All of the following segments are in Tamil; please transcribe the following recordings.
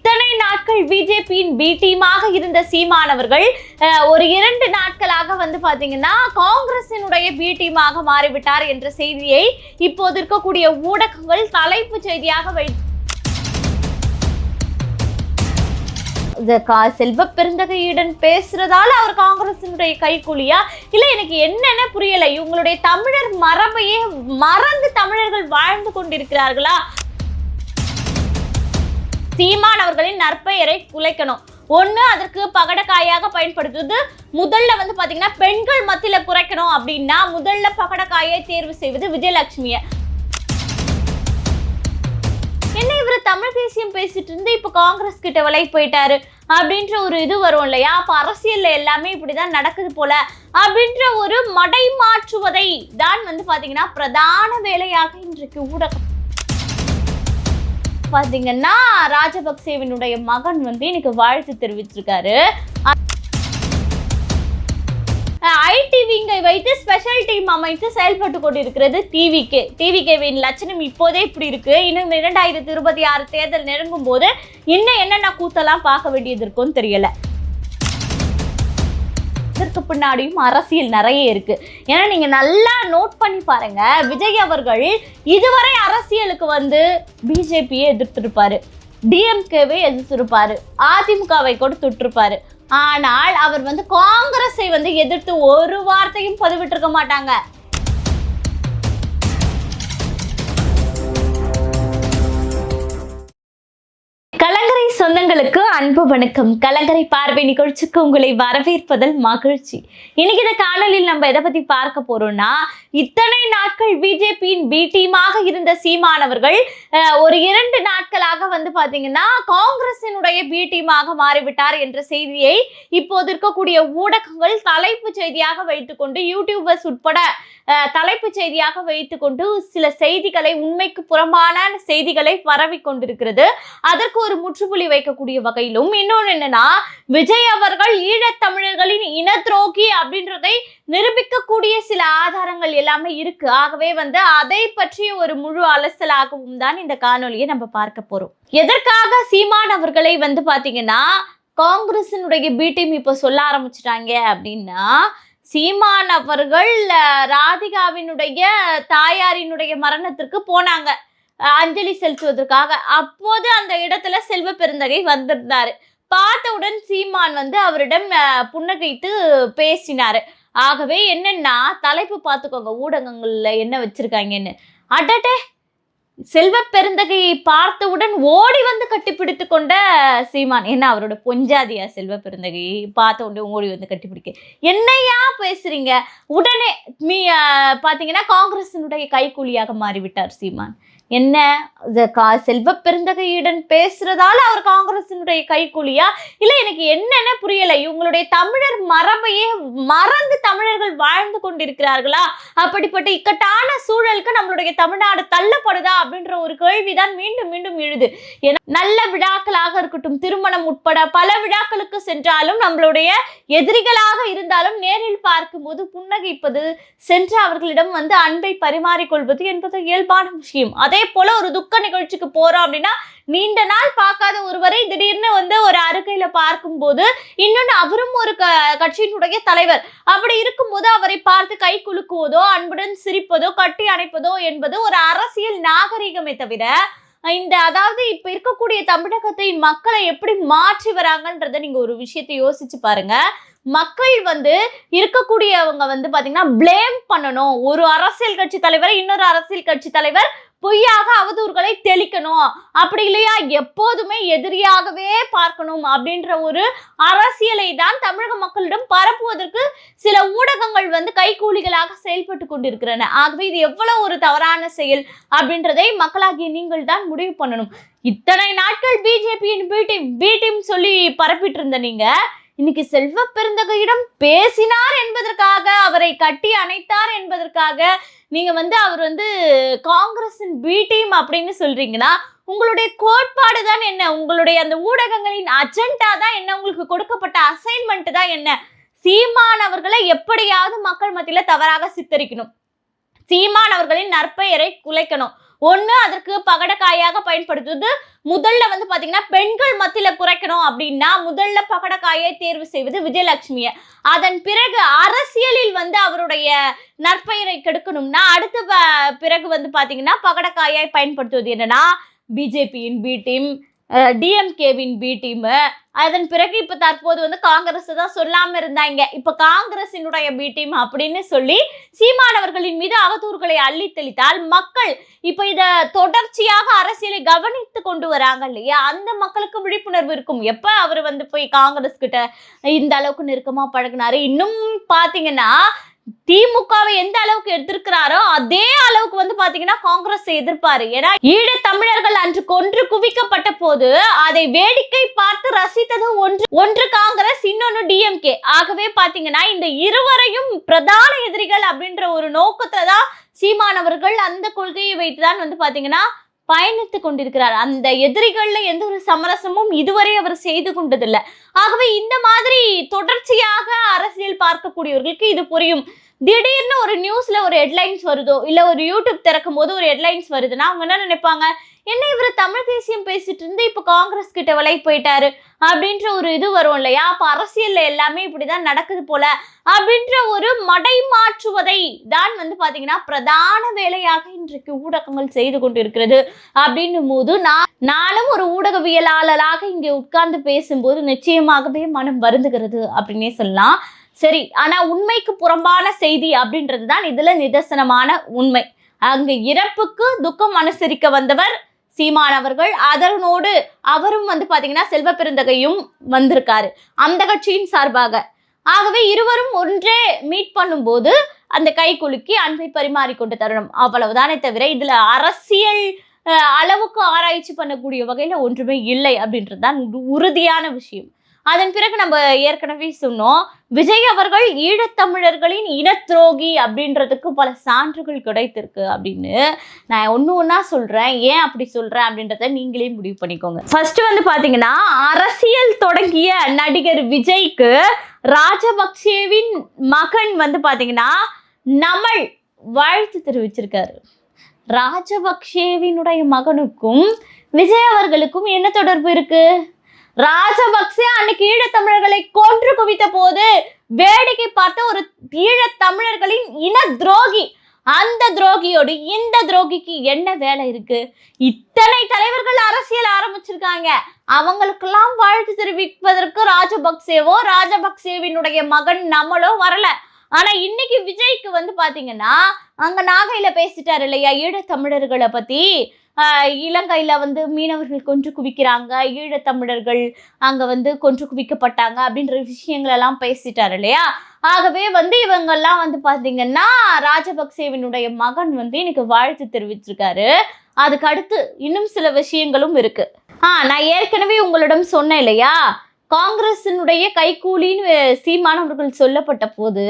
இத்தனை நாட்கள் பிஜேபியின் பி டீமாக இருந்த சீமானவர்கள் ஒரு இரண்டு நாட்களாக வந்து பாத்தீங்கன்னா காங்கிரசினுடைய பி டீமாக மாறிவிட்டார் என்ற செய்தியை இப்போது இருக்கக்கூடிய ஊடகங்கள் தலைப்பு செய்தியாக வை கா- செல்வ பெருந்தகையுடன் பேசுறதால அவர் காங்கிரசினுடைய கைக்கூலியா இல்ல எனக்கு என்னென்ன புரியலை? இவங்களுடைய தமிழர் மரபையே மறந்து தமிழர்கள் வாழ்ந்து கொண்டிருக்கிறார்களா? சீமான் அவர்களின் நற்பெயரை குலைக்கணும். ஒண்ணு அதற்கு பகடக்காயாக பயன்படுத்துவது முதல்ல வந்து பார்த்தீங்கன்னா பெண்கள் மத்தியில குறைக்கணும் அப்படின்னா முதல்ல பகடக்காயை தேர்வு செய்வது விஜயலட்சுமியை. என்ன இவர் தமிழ் தேசியம் பேசிட்டு இருந்து இப்போ காங்கிரஸ் கிட்ட விலை போயிட்டாரு? அப்படின்ற ஒரு இது வரும் இல்லையா? அப்போ அரசியலில் எல்லாமே இப்படிதான் நடக்குது போல. அப்படின்ற ஒரு மடை மாற்றுவதை தான் வந்து பார்த்தீங்கன்னா பிரதான வேலையாக இன்றைக்கு ஊடகம். பார்த்தீங்கன்னா ராஜபக்சேவினுடைய மகன் வந்து எனக்கு வாழ்த்து தெரிவிச்சிருக்காரு. ஐடிவிங்கை வைத்து ஸ்பெஷல் டீம் அமைத்து செயல்பட்டு கொண்டிருக்கிறது டிவிகே டிவிகேவின் லட்சணம் இப்போதே இப்படி இருக்கு. இன்னும் இரண்டாயிரத்தி இருபத்தி ஆறு தேர்தல் நெருங்கும் போது இன்னும் என்னென்ன கூத்தெல்லாம் பார்க்க வேண்டியது இருக்கும்னு தெரியல. இதற்கு பின்னாடியும் அரசியல் நிறைய இருக்கு. ஏன்னா நீங்க நல்லா நோட் பண்ணி பாருங்க விஜய் அவர்கள் இதுவரை அரசியலுக்கு வந்து பிஜேபியை எதிர்த்திருப்பாரு. டிஎம்கேவை எதிர்த்திருப்பாரு. அதிமுகவை கூட தொட்டிருப்பாரு. ஆனால் அவர் வந்து காங்கிரஸை வந்து எதிர்த்து ஒரு வார்த்தையும் பதிவிட்டிருக்க மாட்டாங்க. சொந்தங்களுக்கு அன்பு வணக்கம். கலங்கரை பார்வை நிகழ்ச்சிக்கு உங்களை வரவேற்பதில் மகிழ்ச்சி. இன்னைக்கு இந்த காணொலியில் நம்ம எதை பத்தி பார்க்க போறோம்னா இத்தனை நாட்கள் பிஜேபியின் பி டீமாக இருந்த சீமானவர்கள் ஒரு இரண்டு நாட்களாக வந்து பாத்தீங்கன்னா காங்கிரசினுடைய பி டீமாக மாறிவிட்டார் என்ற செய்தியை இப்போது இருக்கக்கூடிய ஊடகங்கள் தலைப்பு செய்தியாக வைத்துக்கொண்டு யூடியூபர்ஸ் உட்பட தலைப்பு செய்தியாக வைத்துக்கொண்டு சில செய்திகளை உண்மைக்கு புறம்பான செய்திகளை பரவி கொண்டிருக்கிறது. அதற்கு ஒரு முற்றுப்புள்ளி இருக்கக்கூடிய வகையிலும் இன்னொன்று என்னன்னா விஜய் அவர்கள் ஈழத்தமிழர்களின் இன துரோகி அப்படின்றதை நிரூபிக்கக்கூடிய சில ஆதாரங்கள் எல்லாமே இருக்கு. ஆகவே வந்து அதை பற்றிய ஒரு முழு அலசலாகவும் தான் இந்த காணொலியை நம்ம பார்க்க போறோம். எதற்காக சீமான் அவர்களை வந்து பாத்தீங்கன்னா காங்கிரசினுடைய பி டீம் இப்போ சொல்ல ஆரம்பிச்சிட்டாங்க அப்படின்னா சீமான் அவர்கள் ராதிகாவினுடைய தாயாரினுடைய மரணத்திற்கு போனாங்க. அஞ்சலி செலுத்துவதற்காக அப்போது அந்த இடத்துல செல்வ பெருந்தகை வந்திருந்தாரு. பார்த்தவுடன் சீமான் வந்து அவரிடம் புன்னகைத்து பேசினார். ஆகவே என்னன்னா தலைப்பு பார்த்துக்கோங்க ஊடகங்களில் என்ன வச்சிருக்காங்கன்னு. அடடே! செல்வ பெருந்தகையை பார்த்தவுடன் ஓடி வந்து கட்டிப்பிடித்து கொண்ட சீமான். என்ன அவரோட பொஞ்சாதியா செல்வ பெருந்தகையை பார்த்த உடனே ஓடி வந்து கட்டிப்பிடிக்க? என்னையா பேசுறீங்க? உடனே மீ பார்த்தீங்கன்னா காங்கிரசினுடைய கைக்கூலியாக மாறிவிட்டார் சீமான். என்ன? கா செல்வ பெருந்தகையுடன் பேசுறதால அவர் காங்கிரசினுடைய கைக்கூலியா இல்ல எனக்கு என்னென்ன புரியல. இவங்களுடைய தமிழர் மரபையே மறந்து தமிழர்கள் வாழ்ந்து கொண்டிருக்கிறார்களா? அப்படிப்பட்ட இக்கட்டான சூழலுக்கு நம்மளுடைய தமிழ்நாடு தள்ளப்படுதா? அப்படின்ற ஒரு கேள்விதான் மீண்டும் மீண்டும் எழுது. ஏன்னா நல்ல விழாக்களாக இருக்கட்டும் திருமணம் உட்பட பல விழாக்களுக்கு சென்றாலும் நம்மளுடைய எதிரிகளாக இருந்தாலும் நேரில் பார்க்கும்போது புன்னகைப்பது சென்று அவர்களிடம் வந்து அன்பை பரிமாறிக்கொள்வது என்பது இயல்பான விஷயம். அதே போல ஒரு துக்க நிகழ்ச்சிக்கு போறோம் அப்படின்னா நீண்ட நாள் பார்க்காத ஒருவரை திடீர்னு வந்து ஒரு அருகையில பார்க்கும்போது இன்னொன்று அவரும் ஒரு க கட்சியினுடைய தலைவர். அப்படி இருக்கும்போது அவரை பார்த்து கை குலுக்குவதோ அன்புடன் சிரிப்பதோ கட்டி அணைப்பதோ என்பது ஒரு அரசியல் நாகரிகமே தவிர இந்த அதாவது இப்ப இருக்கக்கூடிய தமிழகத்தை மக்களை எப்படி மாற்றி வராங்கன்றத நீங்க ஒரு விஷயத்தை யோசிச்சு பாருங்க. மக்கள் வந்து இருக்கக்கூடியவங்க வந்து பாத்தீங்கன்னா ப்ளேம் பண்ணணும். ஒரு அரசியல் கட்சி தலைவரை இன்னொரு அரசியல் கட்சி தலைவர் பொய்யாக அவதூறுகளை தெளிக்கணும். அப்படி இல்லையா? எப்போதுமே எதிரியாகவே பார்க்கணும் அப்படின்ற ஒரு அரசியலை தான் தமிழக மக்களிடம் பரப்புவதற்கு சில ஊடகங்கள் வந்து கைகூலிகளாக செயல்பட்டு கொண்டிருக்கிறன. ஆகவே இது எவ்வளவு ஒரு தவறான செயல் அப்படின்றதை மக்களாகிய நீங்கள் தான் முடிவு பண்ணணும். இத்தனை நாட்கள் பிஜேபியின் பி டீம் பி டீம் சொல்லி பரப்பிட்டு இருந்த நீங்க இன்னைக்கு செல்வ பெருந்தகையிடம் பேசினார் என்பதற்காக அவரை கட்டி அணைத்தார் என்பதற்காக நீங்க வந்து அவர் வந்து காங்கிரஸின் பி டீம் அப்படின்னு சொல்றீங்கன்னா உங்களுடைய கோட்பாடு தான் என்ன? உங்களுடைய அந்த ஊடகங்களின் அஜெண்டா தான் என்ன? உங்களுக்கு கொடுக்கப்பட்ட அசைன்மெண்ட் தான் என்ன? சீமான் அவர்களை எப்படியாவது மக்கள் மத்தியில தவறாக சித்தரிக்கணும். சீமான் அவர்களின் நற்பெயரை குலைக்கணும். ஒன்று அதற்கு பகடக்காயாக பயன்படுத்துவது. முதல்ல வந்து பார்த்தீங்கன்னா பெண்கள் மத்தியில் குறைக்கணும் அப்படின்னா முதல்ல பகடக்காயை தேர்வு செய்வது விஜயலட்சுமியை. அதன் பிறகு அரசியலில் வந்து அவருடைய நற்பெயரை கெடுக்கணும்னா அடுத்த பிறகு வந்து பார்த்தீங்கன்னா பகடக்காயை பயன்படுத்துவது என்னன்னா பிஜேபியின் பி டீம் டிஎம்கேவின் பி டீமு அதன் பிறகு இப்ப தற்போது வந்து காங்கிரஸ் தான் சொல்லாம இருந்தாங்க. இப்ப காங்கிரசினுடைய பி டீம் அப்படின்னு சொல்லி சீமானவர்களின் மீது அவதூறுகளை அள்ளி தெளித்தால் மக்கள் இப்ப இத தொடர்ச்சியாக அரசியலை கவனித்து கொண்டு வராங்க இல்லையா? அந்த மக்களுக்கு விழிப்புணர்வு இருக்கும். எப்ப அவர் வந்து போய் காங்கிரஸ் கிட்ட இந்த அளவுக்கு நெருக்கமா பழகினாரு? இன்னும் பாத்தீங்கன்னா திமுகவை எந்த அளவுக்கு எதிர்க்கிறாரோ அதே அளவுக்கு வந்து பாத்தீங்கன்னா காங்கிரஸ் எதிர்ப்பாரு. ஏன்னா ஈழ தமிழர்கள் அன்று கொன்று குவிக்கப்பட்ட போது அதை வேடிக்கை பார்த்து ரசித்தது ஒன்று ஒன்று காங்கிரஸ் இன்னொன்னு டிஎம்கே. ஆகவே பாத்தீங்கன்னா இந்த இருவரையும் பிரதான எதிரிகள் அப்படின்ற ஒரு நோக்கத்தை தான் சீமானவர்கள் அந்த கொள்கையை வைத்துதான் வந்து பாத்தீங்கன்னா பயணித்து கொண்டிருக்கிறார். அந்த எதிரிகளில் எந்த ஒரு சமரசமும் இதுவரை அவர் செய்து கொண்டதில்லை. ஆகவே இந்த மாதிரி தொடர்ச்சியாக அரசியல் பார்க்கக்கூடியவர்களுக்கு இது புரியும். திடீர்னு ஒரு நியூஸ்ல ஒரு ஹெட்லைன்ஸ் வருதோ இல்ல ஒரு யூடியூப் திறக்கும் போது ஒரு ஹெட்லைன்ஸ் வருதுன்னா அவங்க என்ன நினைப்பாங்க? என்ன இவர் தமிழ் தேசியம் பேசிட்டு இருந்து இப்போ காங்கிரஸ் கிட்ட விலை போயிட்டாரு அப்படின்ற ஒரு இது வரும் இல்லையா? அப்ப அரசியல்ல எல்லாமே இப்படிதான் நடக்குது போல அப்படின்ற ஒரு மடை மாற்றுவதை தான் வந்து பாத்தீங்கன்னா பிரதான வேலையாக இன்றைக்கு ஊடகங்கள் செய்து கொண்டிருக்கிறது அப்படின்னும் போது நான் நானும் ஒரு ஊடகவியலாளராக இங்கே உட்கார்ந்து பேசும்போது நிச்சயமாகவே மனம் வருந்துகிறது அப்படின்னே சொல்லலாம். சரி ஆனா உண்மைக்கு புறம்பான செய்தி அப்படின்றது தான் இதுல நிதர்சனமான உண்மை. அங்கு இறப்புக்கு துக்கம் அனுசரிக்க வந்தவர் சீமான் அவர்கள் அதனோடு அவரும் வந்து பார்த்தீங்கன்னா செல்வ பெருந்தகையும் வந்திருக்காரு அந்த கட்சியின் சார்பாக. ஆகவே இருவரும் ஒன்றே மீட் பண்ணும்போது அந்த கை குலுக்கி அன்பை பரிமாறிக்கொண்டு தரணும். அவ்வளவுதானே தவிர இதுல அரசியல் அளவுக்கு ஆராய்ச்சி பண்ணக்கூடிய வகையில ஒன்றுமே இல்லை அப்படின்றது தான் உறுதியான விஷயம். அதன் பிறகு நம்ம ஏற்கனவே சொன்னோம் விஜய் அவர்கள் ஈழத்தமிழர்களின் இன துரோகி அப்படின்றதுக்கு பல சான்றுகள் கிடைத்திருக்கு அப்படின்னு. நான் ஒன்று ஒன்றா சொல்கிறேன் ஏன் அப்படி சொல்கிறேன் அப்படின்றத நீங்களே முடிவு பண்ணிக்கோங்க. ஃபர்ஸ்ட் வந்து பார்த்தீங்கன்னா அரசியல் தொடங்கிய நடிகர் விஜய்க்கு ராஜபக்சேவின் மகன் வந்து பார்த்தீங்கன்னா நமல் வாழ்த்து தெரிவிச்சிருக்காரு. ராஜபக்சேவினுடைய மகனுக்கும் விஜய் அவர்களுக்கும் என்ன தொடர்பு இருக்குது ராஜபக்சே அன்னைக்கு ஈழத்தமிழர்களை கொன்று குவித்த போது வேடிக்கை பார்த்த ஒரு ஈழத்தமிழர்களின் இன துரோகி. அந்த துரோகியோடு இந்த துரோகிக்கு என்ன வேலை இருக்கு? இத்தனை தலைவர்கள் அரசியல் ஆரம்பிச்சிருக்காங்க. அவங்களுக்கெல்லாம் வாழ்த்து தெரிவிப்பதற்கு ராஜபக்சேவோ ராஜபக்சேவினுடைய மகன் நம்மளோ வரல. ஆனா இன்னைக்கு விஜய்க்கு வந்து பாத்தீங்கன்னா அங்க நாகையில பேசிட்டாரு இல்லையா ஈழத்தமிழர்களை பத்தி? இலங்கையில் வந்து மீனவர்கள் கொன்று குவிக்கிறாங்க ஈழத்தமிழர்கள் அங்கே வந்து கொன்று குவிக்கப்பட்டாங்க அப்படின்ற விஷயங்களெல்லாம் பேசிட்டார் இல்லையா? ஆகவே வந்து இவங்கெல்லாம் வந்து பார்த்தீங்கன்னா ராஜபக்சேவினுடைய மகன் வந்து எனக்கு வாழ்த்து தெரிவிச்சிருக்காரு. அதுக்கு அடுத்து இன்னும் சில விஷயங்களும் இருக்கு. ஆ நான் ஏற்கனவே உங்களிடம் சொன்னேன் இல்லையா? காங்கிரசினுடைய கைக்கூலின்னு சீமானவர்கள் சொல்லப்பட்ட போது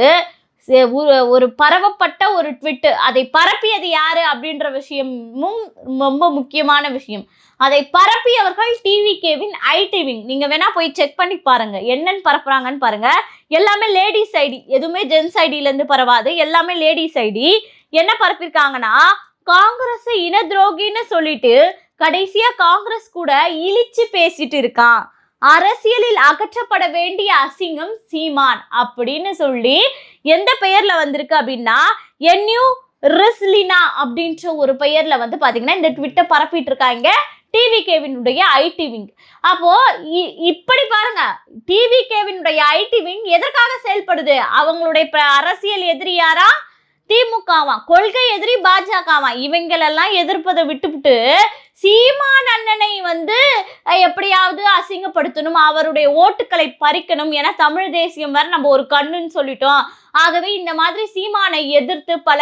ஒரு- ஒரு பரவப்பட்ட ஒரு ட்விட்டு அதை பரப்பியது யாரு அப்படின்ற விஷயமும் ரொம்ப முக்கியமான விஷயம். அதை பரப்பியவர்கள் டிவிகேவின் ஐடிவிங் நீங்க வேணா போய் செக் பண்ணி பாருங்க. என்னன்னு பரப்புறாங்கன்னு பாருங்க. எல்லாமே லேடிஸ் ஐடி எதுவுமே ஜென்ஸ் ஐடியிலேருந்து இருந்து பரவாது. எல்லாமே லேடிஸ் ஐடி என்ன பரப்பியிருக்காங்கன்னா காங்கிரஸ் இன துரோகின்னு சொல்லிட்டு கடைசியா காங்கிரஸ் கூட இழிச்சு பேசிட்டு இருக்கான். அரசியலில் அகற்றப்பட வேண்டிய அசிங்கம் சீமான் அப்படின்னு சொல்லி எந்த பெயர்ல வந்திருக்கு அப்படின்னா என்யூ ரிஸ்லினா அப்படின்ற ஒரு பெயர்ல வந்து பாத்தீங்கன்னா இந்த ட்விட்டை பரப்பிட்டு இருக்காங்க. டிவி கேவினுடைய ஐடி விங் அப்போ இ- இப்படி பாருங்க. டிவி கேவினுடைய ஐடி விங் எதற்காக செயல்படுது? அவங்களுடைய அரசியல் எதிரி யாரா? திமுகவா? கொள்கை எதிரி பாஜகவா? இவங்களெல்லாம் எதிர்ப்பதை விட்டுவிட்டு சீமான் அண்ணனை வந்து எப்படியாவது அசிங்கப்படுத்தணும் அவருடைய ஓட்டுக்களை பறிக்கணும் ஏன்னா தமிழ் தேசியம் வேற நம்ம ஒரு கண்ணுன்னு சொல்லிட்டோம். ஆகவே இந்த மாதிரி சீமானை எதிர்த்து பல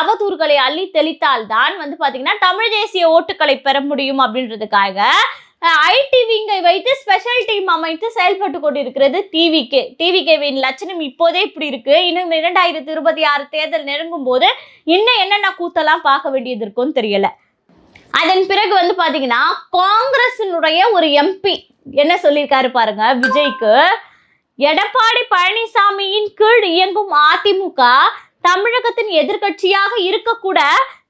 அவதூறுகளை அள்ளி தெளித்தால் தான் வந்து பாத்தீங்கன்னா தமிழ் தேசிய ஓட்டுக்களை பெற முடியும் அப்படின்றதுக்காக ஐடி விங்கை வைத்து ஸ்பெஷல் டீம் அமைத்து செயல்பட்டு கொண்டிருக்கிறது டிவிகே டிவிகேவின் லட்சணம் இப்போதே இப்படி இருக்கு. இன்னும் இரண்டாயிரத்தி இருபத்தி ஆறு தேர்தல் நெருங்கும் போது இன்னும் என்னென்ன கூத்தெல்லாம் பார்க்க வேண்டியது இருக்கும்னு தெரியல. அதன் பிறகு வந்து பாத்தீங்கன்னா காங்கிரசினுடைய ஒரு எம்பி என்ன சொல்லியிருக்காரு பாருங்க விஜய்க்கு எடப்பாடி பழனிசாமியின் கீழ் இயங்கும் அதிமுக தமிழகத்தின் எதிர்க்கட்சியாக இருக்கக்கூட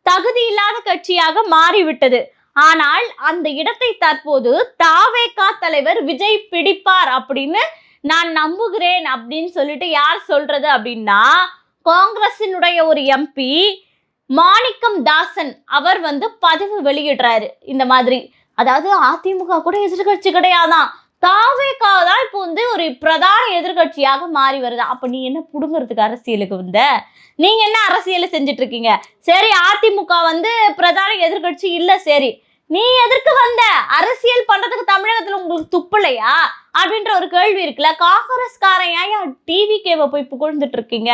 தகுதி இல்லாத கட்சியாக மாறிவிட்டது. ஆனால் அந்த இடத்தை தற்போது தாவேகா தலைவர் விஜய் பிடிப்பார் அப்படின்னு நான் நம்புகிறேன் அப்படின்னு சொல்லிட்டு யார் சொல்றது அப்படின்னா காங்கிரசினுடைய ஒரு எம்பி மாணிக்கம் தாசன் அவர் வந்து பதிவு வெளியிடுறாரு. இந்த மாதிரி. அதாவது அதிமுக கூட எதிர்கட்சி கிடையாதான் தாவேகா தான் இப்போ வந்து ஒரு பிரதான எதிர்கட்சியாக மாறி வருது. அப்போ நீ என்ன புடுங்கிறதுக்கு அரசியலுக்கு வந்த? நீங்க என்ன அரசியலை செஞ்சுட்டு இருக்கீங்க சரி அதிமுக வந்து பிரதான எதிர்கட்சி இல்லை சரி. நீ எதற்கு வந்த? அரசியல் பண்றதுக்கு தமிழகத்துல உங்களுக்கு துப்பலையா அப்படின்ற ஒரு கேள்வி இருக்குல்ல. காங்கிரஸ்காரன் ஏன் டிவி கேவை போய் புகழ்ந்துட்டு இருக்கீங்க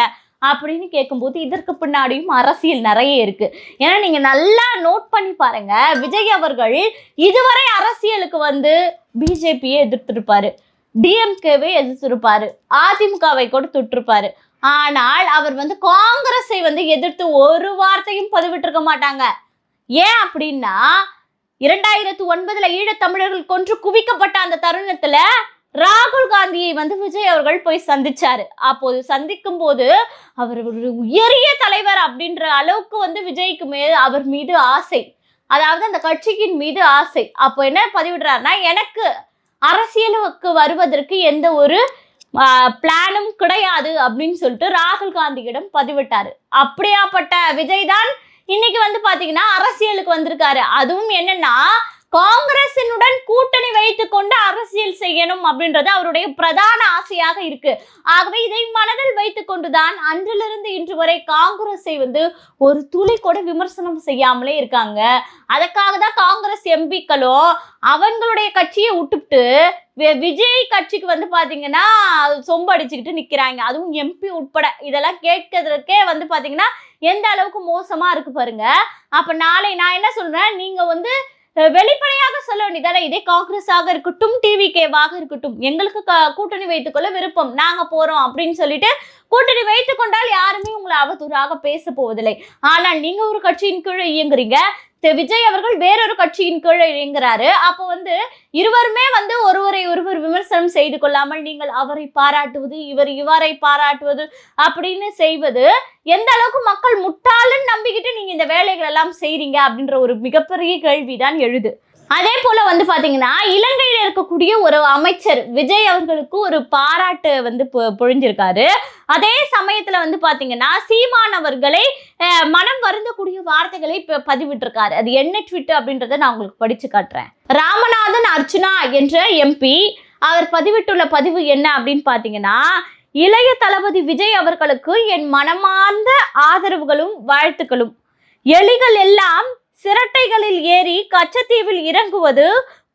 அப்படின்னு கேட்கும்போது இதற்கு பின்னாடியும் அரசியல் நிறைய இருக்கு. ஏன்னா நீங்க நல்லா நோட் பண்ணி பாருங்க. விஜய் அவர்கள் இதுவரை அரசியலுக்கு வந்து பிஜேபியை எதிர்த்திருப்பாரு. டிஎம்கேவை எதிர்த்திருப்பாரு. அதிமுகவை கூட தொட்டிருப்பாரு. ஆனால் அவர் வந்து காங்கிரஸை வந்து எதிர்த்து ஒரு வார்த்தையும் பதிவிட்டிருக்க மாட்டாங்க. ஏன் அப்படின்னா இரண்டாயிரத்து ஒன்பதுல ஈழத்தமிழர்கள் கொன்று குவிக்கப்பட்ட அந்த தருணத்துல ராகுல் காந்தியை வந்து விஜய் அவர்கள் போய் சந்திச்சாரு. அப்போது சந்திக்கும் போது அவர் ஒரு உயரிய தலைவர் அப்படின்ற அளவுக்கு வந்து விஜய்க்கு மே அவர் மீது ஆசை. அதாவது அந்த கட்சியின் மீது ஆசை. அப்போ என்ன பதிவிடுறாருன்னா எனக்கு அரசியலுக்கு வருவதற்கு எந்த ஒரு பிளானும் கிடையாது அப்படின்னு சொல்லிட்டு ராகுல் காந்தியிடம் பதிவிட்டார். அப்படியாப்பட்ட விஜய் தான் இன்னைக்கு வந்து பார்த்தீங்கன்னா அரசியலுக்கு வந்திருக்காரு. அதுவும் என்னன்னா காங்கிரசினுடன் கூட்டணி வைத்துக் கொண்டு அரசியல் செய்யணும் அப்படின்றது அவருடைய பிரதான ஆசையாக இருக்கு. ஆகவே இதை மனதில் வைத்துக் கொண்டுதான் அன்றிலிருந்து இன்று வரை காங்கிரஸை வந்து ஒரு துளி கூட விமர்சனம் செய்யாமலே இருக்காங்க. அதுக்காக தான் காங்கிரஸ் எம்பிக்களும் அவங்களுடைய கட்சியை விட்டுவிட்டு வி- விஜய் கட்சிக்கு வந்து பாத்தீங்கன்னா சொம்பு அடிச்சுக்கிட்டு நிக்கிறாங்க. அதுவும் எம்பி உட்பட. இதெல்லாம் கேட்கறதுக்கே வந்து பாத்தீங்கன்னா எந்த அளவுக்கு மோசமா இருக்கு பாருங்க. அப்ப நாளை நான் என்ன சொல்றேன்? நீங்க வந்து வெளிப்படையாக சொல்ல வேண்டியதான இதே காங்கிரஸாக இருக்கட்டும் டிவி கேவாக இருக்கட்டும் எங்களுக்கு கூட்டணி வைத்துக்கொள்ள விருப்பம். நாங்க போறோம் அப்படின்னு சொல்லிட்டு கூட்டணி வைத்துக் கொண்டால் யாருமே உங்களை அவதூறாக பேச போவதில்லை. ஆனால் நீங்க ஒரு கட்சியின் கீழே இயங்குறீங்க தி- விஜய் அவர்கள் வேறொரு கட்சியின் கீழே இயங்குறாரு அப்போ வந்து இருவருமே வந்து ஒருவரை ஒருவர் விமர்சனம் செய்து கொள்ளாமல் நீங்கள் அவரை பாராட்டுவது இவர் இவரை பாராட்டுவது அப்படின்னு செய்வது எந்த அளவுக்கு மக்கள் முட்டாளுன்னு நம்பிக்கிட்டு நீங்க இந்த வேலைகள் எல்லாம் செய்றீங்க அப்படின்ற ஒரு மிகப்பெரிய கேள்விதான் எழுது. அதே போல வந்து பாத்தீங்கன்னா இலங்கையில இருக்கக்கூடிய ஒரு அமைச்சர் விஜய் அவர்களுக்கு ஒரு பாராட்டு வந்து பொழிஞ்சிருக்காரு. அதே சமயத்துல வந்து பாத்தீங்கன்னா சீமான் அவர்களை மனம் வருந்தக்கூடிய வார்த்தைகளை பதிவிட்டிருக்காரு. அது என்ன ட்விட்டு அப்படின்றத நான் உங்களுக்கு படிச்சு காட்டுறேன். ராமநாதன் அர்ச்சுனா என்ற எம்பி அவர் பதிவிட்டுள்ள பதிவு என்ன அப்படின்னு பாத்தீங்கன்னா இளைய தளபதி விஜய் அவர்களுக்கு என் மனமார்ந்த ஆதரவுகளும் வாழ்த்துக்களும். எலிகள் எல்லாம் சிரட்டைகளில் ஏறி கச்சத்தீவில் இறங்குவது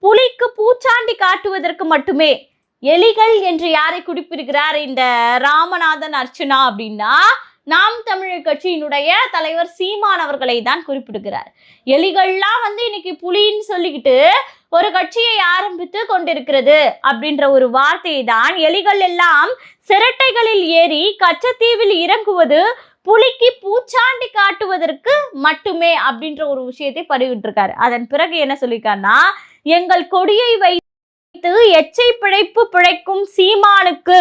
புலிக்கு பூச்சாண்டி காட்டுவதற்கு மட்டுமே. எலிகள் என்று யாரை குறிப்பிடுகிறார் இந்த ராமநாதன் அர்ச்சனா அப்படின்னா நாம் தமிழர் கட்சியினுடைய தலைவர் சீமான் அவர்களை தான் குறிப்பிடுகிறார். எலிகள்லாம் வந்து இன்னைக்கு புலின்னு சொல்லிக்கிட்டு ஒரு கட்சியை ஆரம்பித்து கொண்டிருக்கிறது அப்படின்ற ஒரு வார்த்தையை தான் எலிகள் எல்லாம் சிரட்டைகளில் ஏறி கச்சத்தீவில் இறங்குவது புலிக்கு பூச்சாண்டி காட்டுவதற்கு மட்டுமே அப்படின்ற ஒரு விஷயத்தை பதிவிட்டிருக்காரு அதன் பிறகு என்ன சொல்லியிருக்காருன்னா எங்கள் கொடியை வைத்து எச்சை பிழைப்பு பிழைக்கும் சீமானுக்கு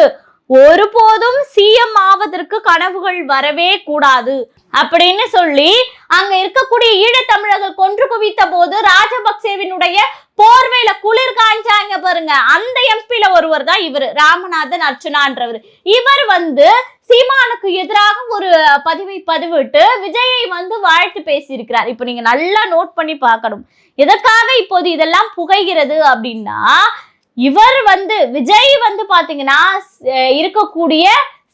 ஒருபோதும் சிஎம் ஆவதற்கு கனவுகள் வரவே கூடாது. அப்படின்னு சொல்லி அங்க இருக்கக்கூடிய ஈழத்தமிழர்கள் கொன்று குவித்த போது ராஜபக்சேவினுடைய போர்வையில குளிர் காஞ்சாங்க பாருங்க. அந்த எம்பில ஒருவர் தான் இவர். ராமநாதன் அர்ச்சுனான்றவர். இவர் வந்து சீமானுக்கு எதிராக ஒரு பதிவை பதிவிட்டு விஜயை வந்து வாழ்த்து பேசியிருக்கிறார். இப்போ நீங்க நல்லா நோட் பண்ணி பார்க்கணும். எதற்காக இப்போது இதெல்லாம் புகைகிறது அப்படின்னா இவர் வந்து விஜய் வந்து பாத்தீங்கன்னா இருக்கக்கூடிய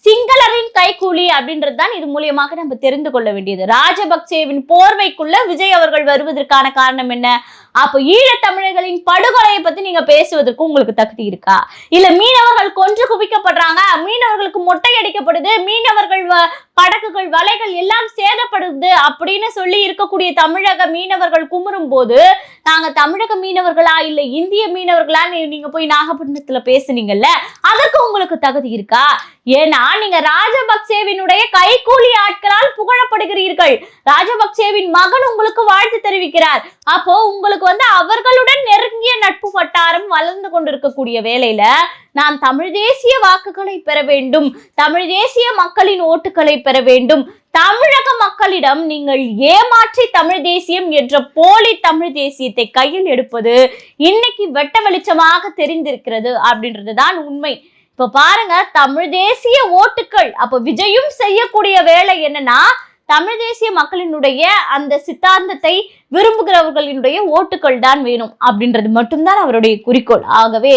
சிங்களரின் கைக்கூலி அப்படின்றது தான் இது மூலியமாக நம்ம தெரிந்து கொள்ள வேண்டியது. ராஜபக்சேவின் போர்வைக்குள்ள விஜய் அவர்கள் வருவதற்கான காரணம் என்ன? அப்போ ஈழத்தமிழர்களின் படுகொலையை பத்தி நீங்க பேசுவதற்கு உங்களுக்கு தகுதி இருக்கா? இல்ல மீனவர்கள் கொன்று குவிக்கப்படுறாங்க மீனவர்களுக்கு மொட்டை அடிக்கப்படுது மீனவர்கள் வ- படகுகள் வலைகள் எல்லாம் சேதப்படுது அப்படின்னு சொல்லி இருக்கக்கூடிய தமிழக மீனவர்கள் குமுறும் போது நாங்க தமிழக மீனவர்களா இல்ல இந்திய மீனவர்களா நீங்க போய் நாகப்பட்டினத்துல பேசுனீங்கல்ல அதற்கு உங்களுக்கு தகுதி இருக்கா? ஏன்னா நீங்க ராஜபக்சேவினுடைய கைகூலி ஆட்களால் புகழப்படுகிறீர்கள். ராஜபக்சேவின் மகன் உங்களுக்கு வாழ்த்து தெரிவிக்கிறார். அப்போ உங்களுக்கு வந்து அவர்களுடன் நெருங்கிய நட்பு வட்டாரம் வளர்ந்து கொண்டிருக்கக்கூடிய வேலையில நான் தமிழ் தேசிய வாக்குகளை பெற வேண்டும் தமிழ் தேசிய மக்களின் ஓட்டுகளை பெற வேண்டும் தமிழக மக்களிடம் நீங்கள் ஏமாற்றி தமிழ் தேசியம் என்ற போலி தமிழ் தேசியத்தை கையில் எடுப்பது இன்னைக்கு வெட்ட வெளிச்சமாக தெரிந்திருக்கிறது அப்படின்றது தான் உண்மை. இப்ப பாருங்க தமிழ் தேசிய ஓட்டுக்கள் அப்ப விஜயும் செய்யக்கூடிய வேலை என்னன்னா தமிழ் தேசிய மக்களினுடைய அந்த சித்தாந்தத்தை விரும்புகிறவர்களினுடைய ஓட்டுக்கள் தான் வேணும் அப்படின்றது மட்டும்தான் அவருடைய குறிக்கோள். ஆகவே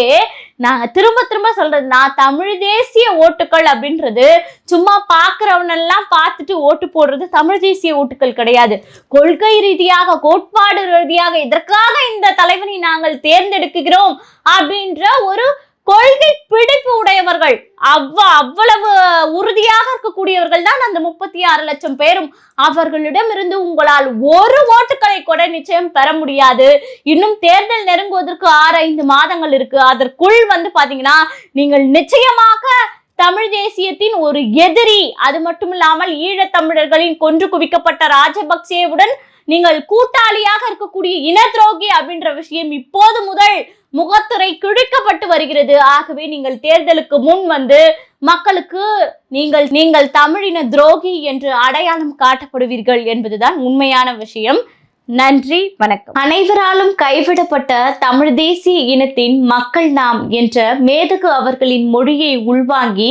நாங்கள் திரும்ப திரும்ப சொல்றது நான் தமிழ் தேசிய ஓட்டுக்கள் அப்படின்றது சும்மா பார்க்குறவனெல்லாம் பார்த்துட்டு ஓட்டு போடுறது தமிழ் தேசிய ஓட்டுக்கள் கிடையாது. கொள்கை ரீதியாக கோட்பாடு ரீதியாக இதற்காக இந்த தலைவனை நாங்கள் தேர்ந்தெடுக்கிறோம் அப்படின்ற ஒரு கொள்கை பிடிப்பு உடையவர்கள். அவ்வ அவ்வளவு உறுதியாக இருக்கக்கூடியவர்கள் தான் அந்த முப்பத்தி ஆறு லட்சம் பேரும். அவர்களிடம் இருந்து உங்களால் ஒரு ஓட்டுகளை கூட நிச்சயம் பெற முடியாது. இன்னும் தேர்தல் நெருங்குவதற்கு ஆறு ஐந்து மாதங்கள் இருக்கு. அதற்குள் வந்து பாத்தீங்கன்னா நீங்கள் நிச்சயமாக தமிழ் தேசியத்தின் ஒரு எதிரி. அது மட்டும் இல்லாமல் ஈழத்தமிழர்களின் கொன்று குவிக்கப்பட்ட ராஜபக்சேவுடன் நீங்கள் கூட்டாளியாக இருக்கக்கூடிய இன துரோகி அப்படின்ற விஷயம் இப்போது முதல் முகத்துறை கிழிக்கப்பட்டு வருகிறது. ஆகவே நீங்கள் தேர்தலுக்கு முன் வந்து மக்களுக்கு நீங்கள் நீங்கள் தமிழின துரோகி என்று அடையாளம் காட்டப்படுவீர்கள் என்பதுதான் உண்மையான விஷயம். நன்றி வணக்கம். அனைவராலும் கைவிடப்பட்ட தமிழ் தேசிய இனத்தின் மக்கள் நாம் என்ற மேதகு அவர்களின் மொழியை உள்வாங்கி